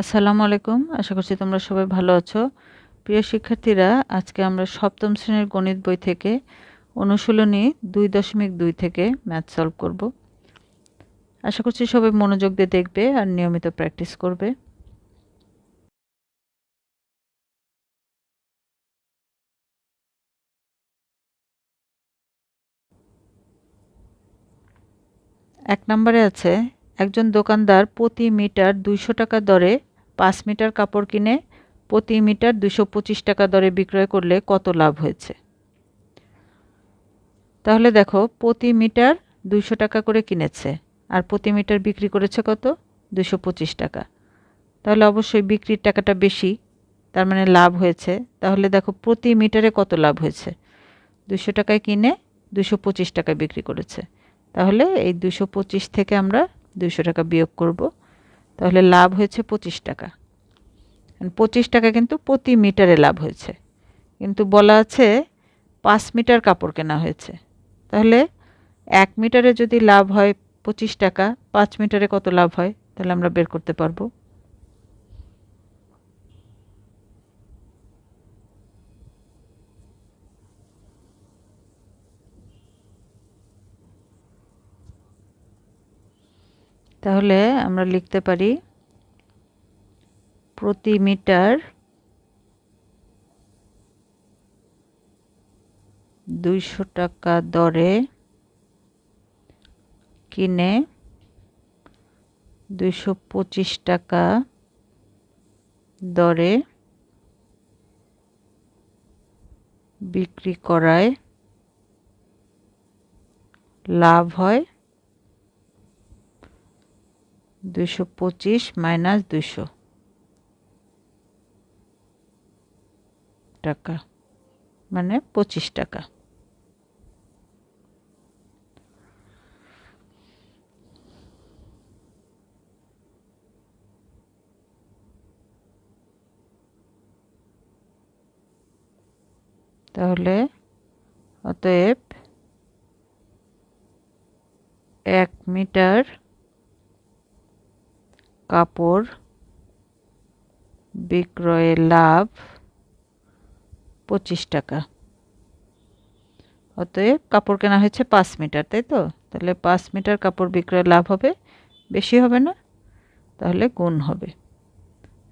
আসসালামু আলাইকুম। আশা করছি তোমরা সবাই ভালো আছো। প্রিয় শিক্ষার্থীরা, আজকে আমরা সপ্তম শ্রেণির গণিত বই থেকে অনুশীলনী দুই দশমিক দুই থেকে ম্যাথ সলভ করব। আশা করছি সবাই মনোযোগ দিয়ে দেখবে আর নিয়মিত প্র্যাকটিস করবে। এক নম্বরে আছে একজন দোকানদার প্রতি মিটার দুইশো টাকা দরে পাঁচ মিটার কাপড় কিনে প্রতি মিটার দুশো পঁচিশ টাকা দরে বিক্রয় করলে কত লাভ হয়েছে? তাহলে দেখো, প্রতি মিটার দুইশো টাকা করে কিনেছে আর প্রতি মিটার বিক্রি করেছে কত? দুশো পঁচিশ টাকা। তাহলে অবশ্যই বিক্রির টাকাটা বেশি, তার মানে লাভ হয়েছে। তাহলে দেখো, প্রতি মিটারে কত লাভ হয়েছে? দুশো টাকায় কিনে দুশো পঁচিশ টাকায় বিক্রি করেছে। তাহলে এই দুশো পঁচিশ থেকে আমরা দুশো টাকা বিয়োগ করব। তাহলে লাভ হয়েছে পঁচিশ টাকা। পঁচিশ টাকা কিন্তু প্রতি মিটারে লাভ হয়েছে। কিন্তু বলা আছে পাঁচ মিটার কাপড় কেনা হয়েছে। তাহলে এক মিটারে যদি লাভ হয় পঁচিশ টাকা, পাঁচ মিটারে কত লাভ হয়? তাহলে আমরা বের করতে পারব তাহলে আমরা লিখতে পারি প্রতি মিটার দুইশো টাকা দরে কিনে দুইশো পঁচিশ টাকা দরে বিক্রি করায় লাভ হয়। দুশো পঁচিশ মাইনাস দুশো টাকা মানে পঁচিশ টাকা। তাহলে অতএব এক মিটার কাপড় বিক্রয়ে লাভ পঁচিশ টাকা। অতএব কাপড় কেনা হয়েছে পাঁচ মিটার, তাই তো? তাহলে পাঁচ মিটার কাপড় বিক্রয় লাভ হবে? বেশি হবে না? তাহলে গুণ হবে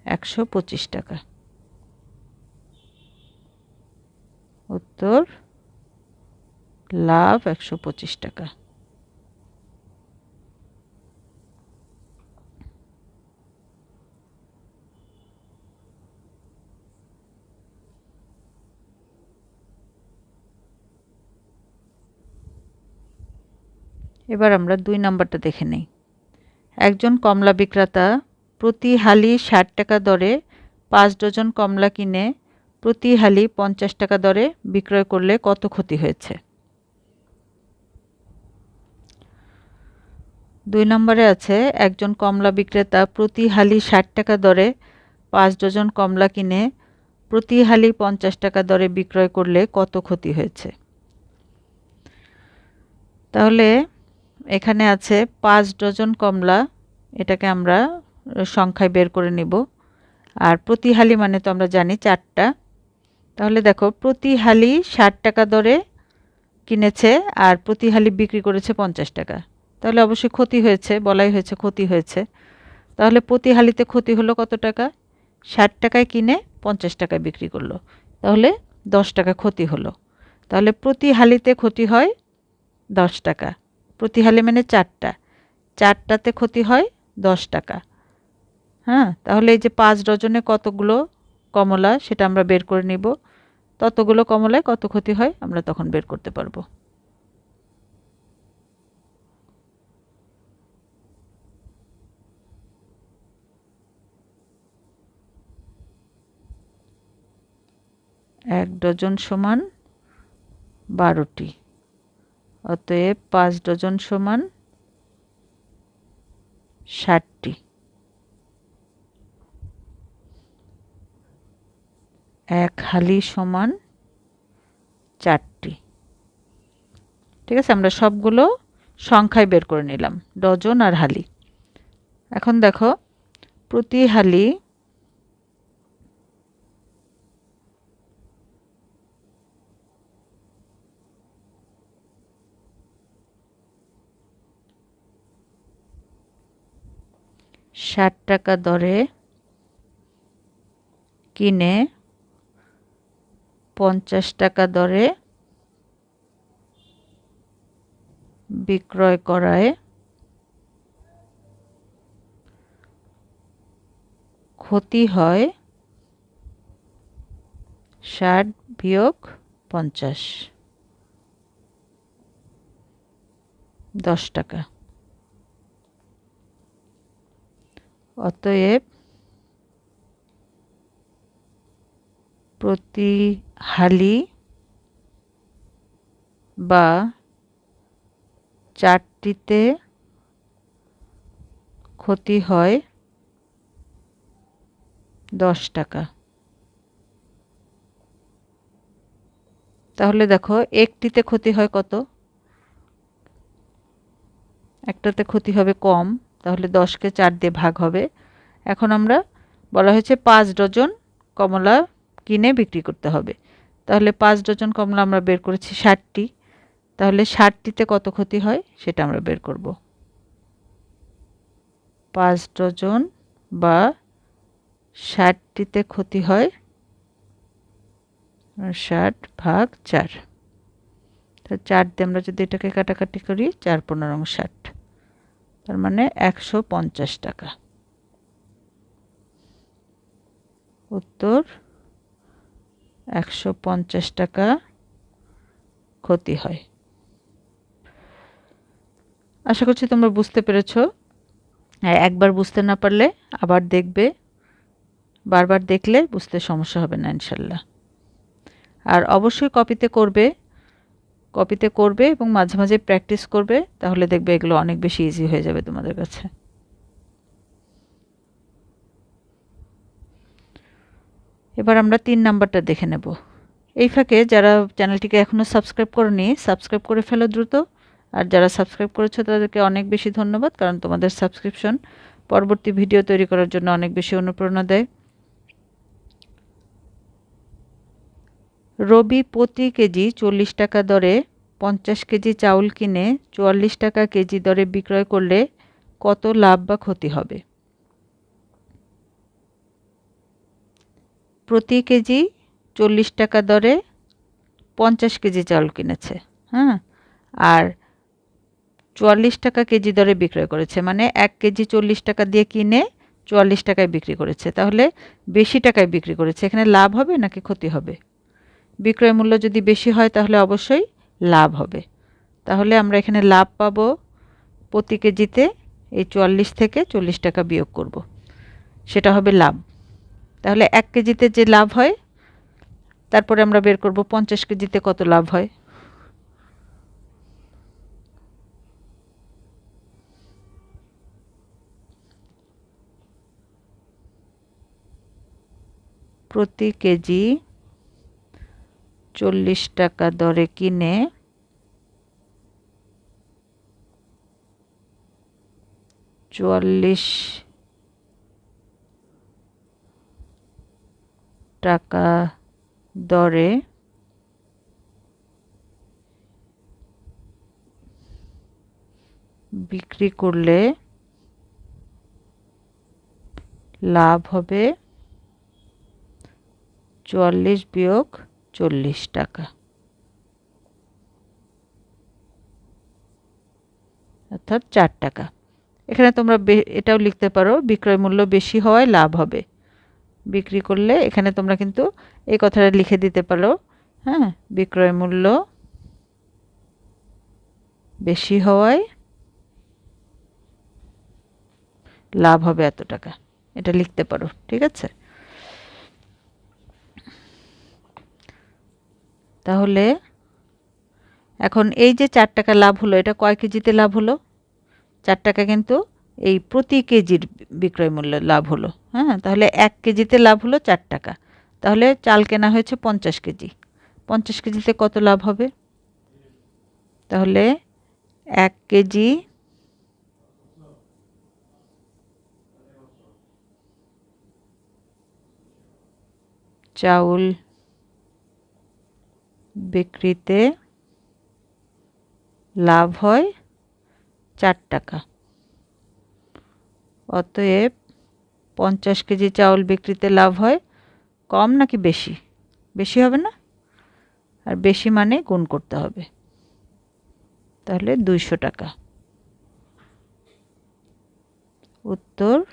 একশো পঁচিশ টাকা। উত্তর, লাভ একশো পঁচিশ টাকা। এবার আমরা দুই নাম্বারটা দেখে নেই। একজন কমলা বিক্রেতা প্রতি হালি ষাট টাকা দরে, পাঁচ ডজন কমলা কিনে প্রতি হালি পঞ্চাশ টাকা দরে বিক্রয় করলে কত ক্ষতি হয়েছে? দুই নম্বরে আছে, একজন কমলা বিক্রেতা প্রতি হালি ষাট টাকা দরে, পাঁচ ডজন কমলা কিনে প্রতি হালি পঞ্চাশ টাকা দরে বিক্রয় করলে কত ক্ষতি হয়েছে? তাহলে এখানে আছে পাঁচ ডজন কমলা, এটাকে আমরা সংখ্যায় বের করে নিব। আর প্রতি হালি মানে তো আমরা জানি চারটা। তাহলে দেখো প্রতি হালি ষাট টাকা দরে কিনেছে আর প্রতি হালি বিক্রি করেছে পঞ্চাশ টাকা। তাহলে অবশ্যই ক্ষতি হয়েছে, বলাই হয়েছে ক্ষতি হয়েছে। তাহলে প্রতি হালিতে ক্ষতি হলো কত টাকা? ষাট টাকায় কিনে পঞ্চাশ টাকায় বিক্রি করল। তাহলে দশ টাকা ক্ষতি হলো। তাহলে প্রতি হালিতে ক্ষতি হয় দশ টাকা। প্রতি মানে চারটা। চারটাতে ক্ষতি হয় দশ টাকা। হ্যাঁ? তাহলে এই যে পাঁচ ডজনে কতগুলো কমলা সেটা আমরা বের করে নিব। ততগুলো কমলায় কত ক্ষতি হয় আমরা তখন বের করতে পারব। এক ডজন সমান বারোটি। অতএব পাঁচ ডজন সমান ষাটটি। এক হালি সমান চারটি। ঠিক আছে, আমরা সবগুলো সংখ্যায় বের করে নিলাম, ডজন আর হালি। এখন দেখো, প্রতি হালি ষাট টাকা দরে কিনে পঞ্চাশ টাকা দরে বিক্রয় করায় ক্ষতি হয় ষাট বিয়োগ পঞ্চাশ, দশ টাকা। অতএব প্রতি হালি বা চারটিতে ক্ষতি হয় দশ টাকা। তাহলে দেখো, একটিতে ক্ষতি হয় কত? একটাতে ক্ষতি হবে কম। তাহলে দশকে চার দিয়ে ভাগ হবে। এখন আমরা বলা হয়েছে পাঁচ ডজন কমলা কিনে বিক্রি করতে হবে। তাহলে পাঁচ ডজন কমলা আমরা বের করেছি ষাটটি। তাহলে ষাটটিতে কত ক্ষতি হয় সেটা আমরা বের করব। পাঁচ ডজন বা ষাটটিতে ক্ষতি হয় ষাট ভাগ চার। তো চার দিয়ে আমরা যদি এটাকে কাটাকাটি করি, চার পনেরো ষাট। তার মানে একশো পঞ্চাশ টাকা। উত্তর, একশো পঞ্চাশ টাকা ক্ষতি হয়। আশা করছি তোমরা বুঝতে পেরেছ। একবার বুঝতে না পারলে আবার দেখবে, বারবার দেখলে বুঝতে সমস্যা হবে না ইনশাল্লাহ। আর অবশ্যই কপিতে করবে কপিতে করবে এবং মাঝে মাঝে প্র্যাকটিস করবে, তাহলে দেখবে এগুলো অনেক বেশি ইজি হয়ে যাবে তোমাদের কাছে। এবার আমরা তিন নাম্বারটা দেখে নেব। এই ফাঁকে যারা চ্যানেলটিকে এখনও সাবস্ক্রাইব করনি সাবস্ক্রাইব করে ফেলো দ্রুত। আর যারা সাবস্ক্রাইব করেছ, তাদেরকে অনেক বেশি ধন্যবাদ, কারণ তোমাদের সাবস্ক্রিপশন পরবর্তী ভিডিও তৈরি করার জন্য অনেক বেশি অনুপ্রেরণা দেয়। রবি প্রতি কেজি চল্লিশ টাকা দরে পঞ্চাশ কেজি চাউল কিনে চুয়াল্লিশ টাকা কেজি দরে বিক্রয় করলে কত লাভ বা ক্ষতি হবে? প্রতি কেজি চল্লিশ টাকা দরে পঞ্চাশ কেজি চাউল কিনেছে হ্যাঁ? আর চুয়াল্লিশ টাকা কেজি দরে বিক্রয় করেছে মানে এক কেজি চল্লিশ টাকা দিয়ে কিনে চুয়াল্লিশ টাকায় বিক্রি করেছে, তাহলে বেশি টাকায় বিক্রি করেছে, এখানে লাভ হবে নাকি ক্ষতি হবে? বিক্রয় মূল্য যদি বেশি হয় তাহলে অবশ্যই লাভ হবে। তাহলে আমরা এখানে লাভ পাব প্রতি কেজিতে এই চুয়াল্লিশ থেকে চল্লিশ টাকা বিয়োগ করব। সেটা হবে লাভ। তাহলে এক কেজিতে যে লাভ হয়, তারপরে আমরা বের করব পঞ্চাশ কেজিতে কত লাভ হয়। প্রতি কেজি চল্লিশ টাকা দরে কিনে চুয়াল্লিশ টাকা দরে বিক্রি করলে লাভ হবে চুয়াল্লিশ বিয়োগ চল্লিশ টাকা। অর্থাৎ চার টাকা। এখানে তোমরা এটাও লিখতে পারো, বিক্রয় মূল্য বেশি হওয়ায় লাভ হবে। বিক্রি করলে এখানে তোমরা কিন্তু এই কথাটা লিখে দিতে পারো হ্যাঁ? বিক্রয় মূল্য বেশি হওয়ায় লাভ হবে এত টাকা। এটা লিখতে পারো, ঠিক আছে? তাহলে এখন এই যে চার টাকা লাভ হলো, এটা কয় কেজিতে লাভ হলো? চার টাকা কিন্তু এই প্রতি কেজির বিক্রয় মূল্য লাভ হলো। হ্যাঁ তাহলে এক কেজিতে লাভ হলো চার টাকা। তাহলে চাল কেনা হয়েছে পঞ্চাশ কেজি। পঞ্চাশ কেজিতে কত লাভ হবে? তাহলে এক কেজি চাউল বিক্রিতে লাভ হয় চার টাকা। অতএব পঞ্চাশ কেজি চাউল বিক্রিতে লাভ হয়, কম নাকি বেশি? বেশি হবে না? আর বেশি মানে গুণ করতে হবে। তাহলে দুইশো টাকা। উত্তর,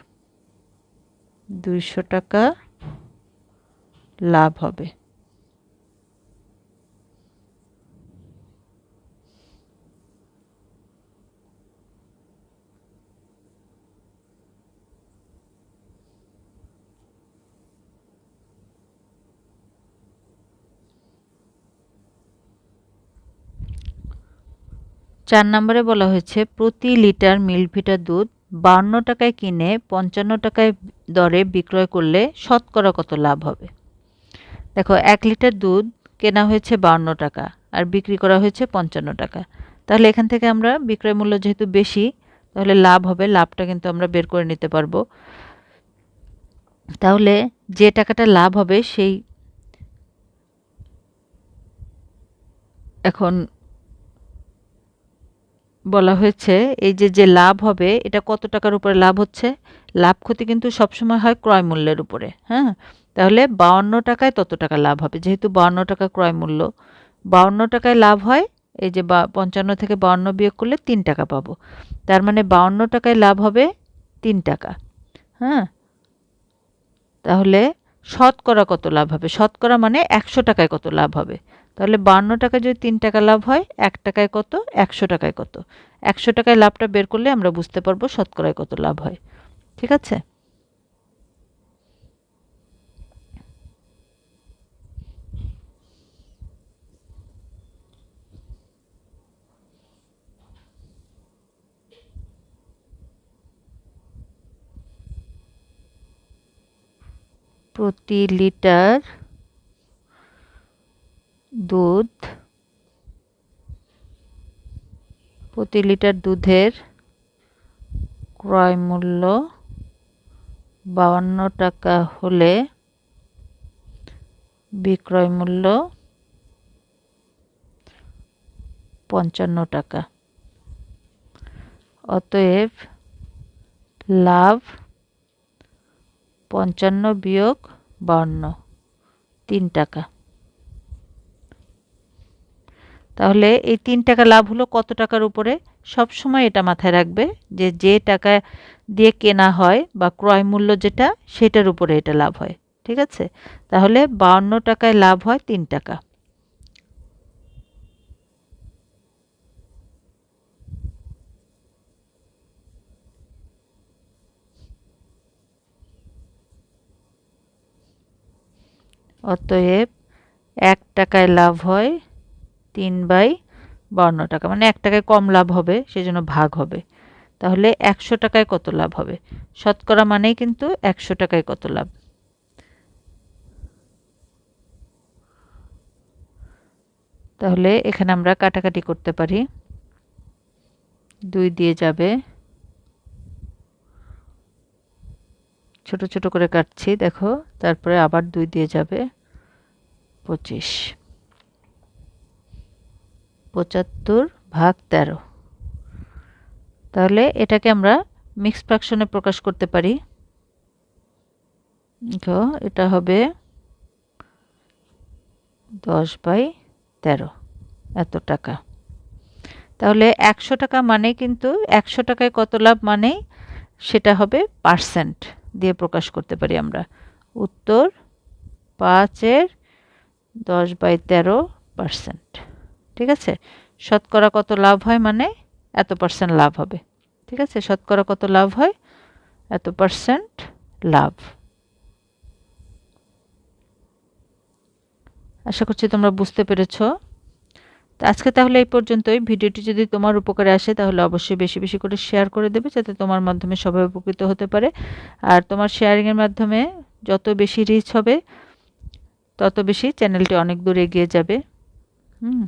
দুইশো টাকা লাভ হবে। চার নম্বরে বলা হয়েছে, প্রতি লিটার মিল্কভিটা দুধ বান্ন টাকায় কিনে পঞ্চান্ন টাকায় দরে বিক্রয় করলে শতকরা কত লাভ হবে? দেখো, এক লিটার দুধ কেনা হয়েছে বান্ন টাকা আর বিক্রি করা হয়েছে পঞ্চান্ন টাকা। তাহলে এখান থেকে আমরা বিক্রয় মূল্য যেহেতু বেশি, তাহলে লাভ হবে, লাভটা কিন্তু আমরা বের করে নিতে পারব। তাহলে যে টাকাটা লাভ হবে সেই এখন বলা হয়েছে, এই যে যে লাভ হবে, এটা কত টাকার উপরে লাভ হচ্ছে? লাভ ক্ষতি কিন্তু সবসময় হয় ক্রয় মূল্যের উপরে হ্যাঁ? তাহলে বাউন্ন টাকায় তত টাকা লাভ হবে, যেহেতু বাউন্ন টাকা ক্রয় মূল্য। বাউন্ন টাকায় লাভ হয়, এই যে, বা, পঞ্চান্ন থেকে বাউন্ন বিয়োগ করলে তিন টাকা পাবো। তার মানে বাউন্ন টাকায় লাভ হবে তিন টাকা হ্যাঁ? তাহলে শতকরা কত লাভ হবে? শতকরা মানে একশো টাকায় কত লাভ হবে? তাহলে বান্ন টাকায় যদি তিন টাকা লাভ হয়, এক টাকায় কত? একশো টাকায় কত? একশো টাকায় লাভটা বের করলে আমরা বুঝতে পারব শতকরায় কত লাভ হয়। ঠিক আছে? প্রতি লিটার দুধ, প্রতি লিটার দুধের ক্রয় মূল্য বাউন্ন টাকা হলে বিক্রয় মূল্য পঞ্চান্ন টাকা। অতএব লাভ পঞ্চান্ন বিয়োগ বাউন্ন, তিন টাকা। তাহলে এই তিন টাকা লাভ হলো কত টাকার উপরে? সব সময় এটা মাথায় রাখবে যে যে টাকা দিয়ে কেনা হয় বা ক্রয় মূল্য যেটা, সেটার উপরে এটা লাভ হয়, ঠিক আছে? তাহলে বাউন্ন টাকায় লাভ হয় তিন টাকা। অতএব এক টাকায় লাভ হয় তিন বাই বান্ন টাকা। মানে এক টাকায় কম লাভ হবে, সেজন্য ভাগ হবে। তাহলে একশো টাকায় কত লাভ হবে? শতকরা মানেই কিন্তু একশো টাকায় কত লাভ? তাহলে এখানে আমরা কাটাকাটি করতে পারি। দুই দিয়ে যাবে। ছোট ছোট করে কাটছি, দেখো। তারপরে আবার দুই দিয়ে যাবে। পঁচিশ। পঁচাত্তর ভাগ তেরো। তাহলে এটাকে আমরা মিক্স ফ্র্যাকশনে প্রকাশ করতে পারি। এটা হবে দশ বাই তেরো, এত টাকা। তাহলে একশো টাকা মানে কিন্তু একশো টাকায় কত লাভ মানেই সেটা হবে পার্সেন্ট দিয়ে প্রকাশ করতে পারি আমরা। উত্তর পাঁচের দশ বাই তেরো পার্সেন্ট। ঠিক আছে? শতকরা কত লাভ হয় মানে এত পার্সেন্ট লাভ হবে। ঠিক আছে? শতকরা কত লাভ হয়? এত পার্সেন্ট লাভ। আশা করছি তোমরা বুঝতে পেরেছ। তো আজকে তাহলে এই পর্যন্তই। ভিডিওটি যদি তোমার উপকারে আসে তাহলে অবশ্যই বেশি বেশি করে শেয়ার করে দেবে যাতে তোমার মাধ্যমে সবাই উপকৃত হতে পারে। আর তোমার শেয়ারিংয়ের মাধ্যমে যত বেশি রিচ হবে, তত বেশি চ্যানেলটি অনেক দূর এগিয়ে যাবে। হুম।